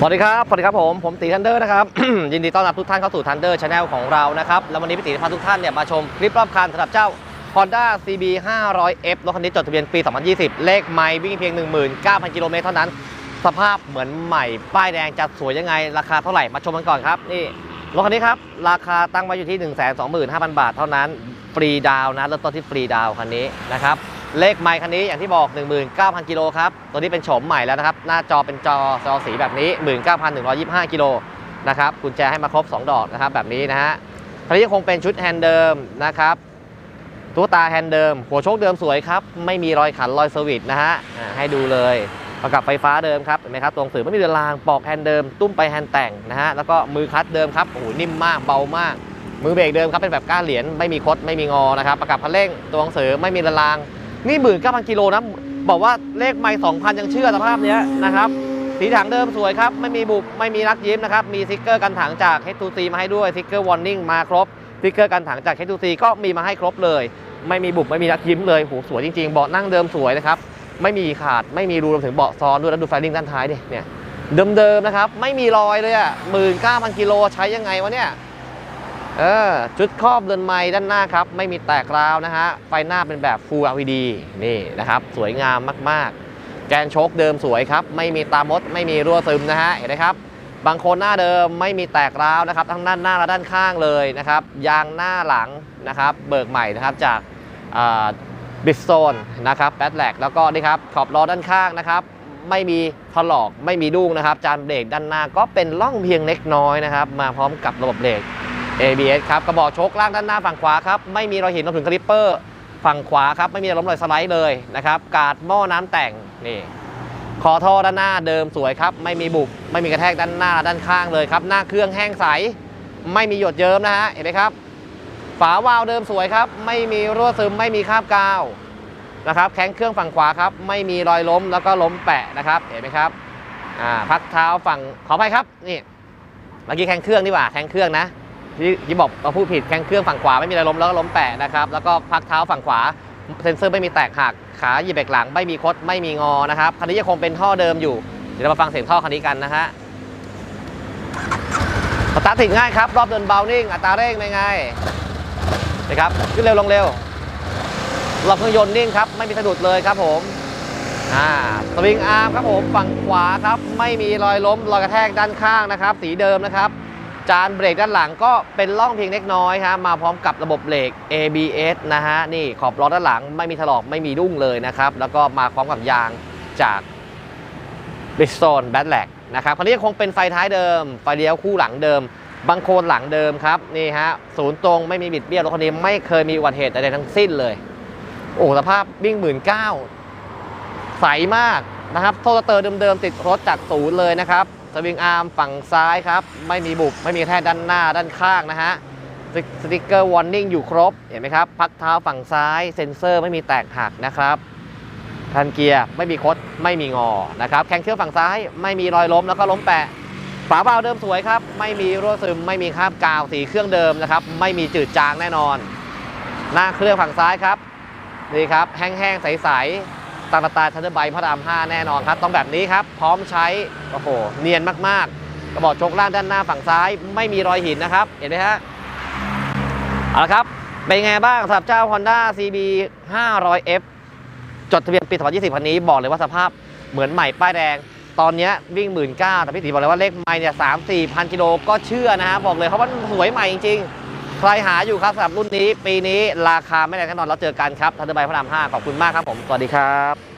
สวัสดีครับ สวัสดีครับผม ผมตีทันเดอร์นะครับ ยินดีต้อนรับทุกท่านเข้าสู่ทันเดอร์ชาแนลของเรานะครับ แล้ววันนี้พี่ตีพาทุกท่านเนี่ยมาชมคลิปรอบคันสำหรับเจ้า Honda CB 500F รถคันนี้จดทะเบียนปี 2020 เลขไมล์วิ่งเพียง 19,000 กิโลเมตรเท่านั้น สภาพเหมือนใหม่ ป้ายแดงจะสวยยังไง ราคาเท่าไหร่ มาชมกันก่อนครับ นี่ รถคันนี้ครับ ราคาตั้งไว้อยู่ที่ 125,000 บาทเท่านั้น ฟรีดาวน์นะเริ่มต้นที่ฟรีดาวน์คันนี้นะครับ เลขไมล์คันนี้อย่างที่บอก 19,000 กิโลครับ ตัวนี้เป็นโฉมใหม่แล้วนะครับ หน้าจอเป็นจอจอสีแบบนี้ 19,125 กิโลนะครับ กุญแจให้มาครบ 2 ดอกนะครับ แบบนี้นะฮะคันนี้ยังคงเป็นชุดแฮนด์เดิมนะครับตุ๊กตาแฮนด์เดิม หัวโชคเดิมสวยครับ ไม่มีรอยขันรอยเซอร์วิสนะฮะ ให้ดูเลย ประกับไฟฟ้าเดิมครับเห็นไหมครับ ตรงสื่อไม่มีเรือนราง ปอกแฮนด์เดิม ตุ้มไปแฮนด์แต่งนะฮะ แล้วก็มือคัตเดิมครับ โอ้โห นิ่มมาก เบามาก มือเบรกเดิมครับ เป็นแบบก้านเหรียญ ไม่มีคด ไม่มีงอ นะครับ ประกับคันเร่ง ตัวหนังสือไม่มีเรือนราง นี่หมื่นเก้าพันกิโลนะบอกว่าเลขไม่สองพันยังเชื่อสภาพเนี้ยนะครับสีถังเดิมสวยครับ ไม่มีบุบไม่มีรักยิ้มนะครับ มีสติกเกอร์กันถังจาก H2C มาให้ด้วยสติกเกอร์วอร์นิ่งมาครบสติกเกอร์กันถังจาก H2C ก็มีมาให้ครบเลย ไม่มีบุบไม่มีรักยิ้มเลยโหสวยจริงๆเบาะนั่งเดิมสวยนะครับไม่มีขาดไม่มีรูรวมถึงเบาะซ้อนด้วยแล้วดูไฟลิ่งด้านท้ายดิเนี่ยเดิมๆนะครับไม่มีรอยเลยอะหมื่นเก้าพันกิโลใช้ยังไงวะเนี่ย เออชุดครอบเรือนไม้ด้านหน้าครับ ไม่มีแตกร้าวนะฮะ ไฟหน้าเป็นแบบ Full LED นี่นะครับ สวยงามมากๆ แกนโชคเดิมสวยครับ ไม่มีตามด ไม่มีรั่วซึมนะฮะ เห็นไหมครับ บางคนหน้าเดิมไม่มีแตกร้าวนะครับ ทั้งด้านหน้าและด้านข้างเลยนะครับ ยางหน้าหลังนะครับ เบิกใหม่นะครับจากบิสโซนนะครับแบทแลกแล้วก็นี่ครับขอบล้อด้านข้างนะครับไม่มีถลอกไม่มีดุ้งนะครับ จานเบรกด้านหน้าก็เป็นร่องเพียงเล็กน้อยนะครับ มาพร้อมกับระบบเบรก ABS ครับกระบอกโชคล่างด้านหน้าฝั่งขวาครับไม่มีรอยหินรวมถึงคลิปเปอร์ฝั่งขวาครับไม่มีล้มรอยสไลด์เลยนะครับกาดหม้อน้ำแต่งนี่คอท่อด้านหน้าเดิมสวยครับ ไม่มีบุบไม่มีกระแทกด้านหน้าและด้านข้างเลยครับ หน้าเครื่องแห้งใส ไม่มีหยดเยิ้มนะฮะเห็นไหมครับ ฝาวาล์วเดิมสวยครับ ไม่มีรั่วซึมไม่มีคราบกาวนะครับแข้งเครื่องฝั่งขวาครับ ไม่มีรอยล้มแล้วก็ล้มแปะนะครับเห็นไหมครับอ่าพักเท้าฝั่งขออภัยครับนี่เมื่อกี้แข้งเครื่องนี่ว่าแข้งเครื่องนะ ที่ที่บอกเราพูดผิดแข้งเครื่องฝั่งขวาไม่มีอะไรล้มแล้วก็ล้มแปะนะครับแล้วก็พักเท้าฝั่งขวาเซ็นเซอร์ไม่มีแตกหักขาหยีบเบรกหลังไม่มีคดไม่มีงอนะครับคันนี้ยังคงเป็นท่อเดิมอยู่เดี๋ยวเรามาฟังเสียงท่อคันนี้กันนะฮะสตาร์ทติดง่ายครับรอบเดินเบานิ่งอัตราเร่งเป็นไงนะครับขึ้นเร็วลงเร็วรอบเครื่องยนต์นิ่งครับไม่มีสะดุดเลยครับผมอ่าสวิงอาร์มครับผมฝั่งขวาครับไม่มีรอยล้มรอยกระแทกด้านข้างนะครับ สีเดิมนะครับ จานเบรกด้านหลังก็เป็นร่องเพียงเล็กน้อยฮะมาพร้อมกับระบบเบรก ABS นะฮะนี่ขอบล้อด้านหลังไม่มีถลอกไม่มีดุ้งเลยนะครับ แล้วก็มาพร้อมกับยางจาก b r i d g e s t o n e b a t l a c นะครับคันนี้ยังคงเป็นไฟท้ายเดิม ไฟเลี้ยวคู่หลังเดิมบังโคลนหลังเดิมครับนี่ฮะศูนย์ตรงไม่มีบิดเบี้ยวรถคันนี้ไม่เคยมีอุบัติเหตุใดทั้งสิ้นเลย โอ้สภาพวิ่งหมื่นเก้าใสมากนะครับโทสเตอร์เดิมๆติดรถจากศูนย์เลยนะครับ สวิงอาร์มฝั่งซ้ายครับ ไม่มีบุบไม่มีแทกด้านหน้าด้านข้างนะฮะสติสติกเกอร์วอร์นิ่งอยู่ครบ เห็นไหมครับ พักเท้าฝั่งซ้าย เซ็นเซอร์ไม่มีแตกหักนะครับคันเกียร์ไม่มีคดไม่มีงอนะครับแข้งเครื่องฝั่งซ้าย ไม่มีรอยล้มแล้วก็ล้มแปะ ฝาเบาเดิมสวยครับ ไม่มีรั่วซึม ไม่มีคราบกาวสีเครื่องเดิมนะครับ ไม่มีจืดจางแน่นอน หน้าเครื่องฝั่งซ้ายครับนี่ครับ แห้งๆใสๆ ตาตล์ทันเดอร์ไบพระราม 5 แน่นอนครับ ต้องแบบนี้ครับ พร้อมใช้ โอ้โห เนียนมากๆ กระบอกโชกล่างด้านหน้าฝั่งซ้าย ไม่มีรอยหินนะครับ เห็นไหมฮะ เอาละครับ เป็นไงบ้างสำหรับเจ้า Honda CB 500F จดทะเบียนปี 2020 คันนี้บอกเลยว่าสภาพเหมือนใหม่ป้ายแดง ตอนเนี้ยวิ่ง 1 9ื่นแต่พี่ตีบอกเลยว่าเลขไมล์เนี่ยสามสี่พันกิโลก็เชื่อนะฮะบอกเลยเพราะว่ามันสวยใหม่จริงๆ ใครหาอยู่ครับสำหรับรุ่นนี้ ปีนี้ราคาไม่แรงแน่นอนเราเจอกันครับทันเดอร์ไบพระราม5ขอบคุณมากครับผมสวัสดีครับ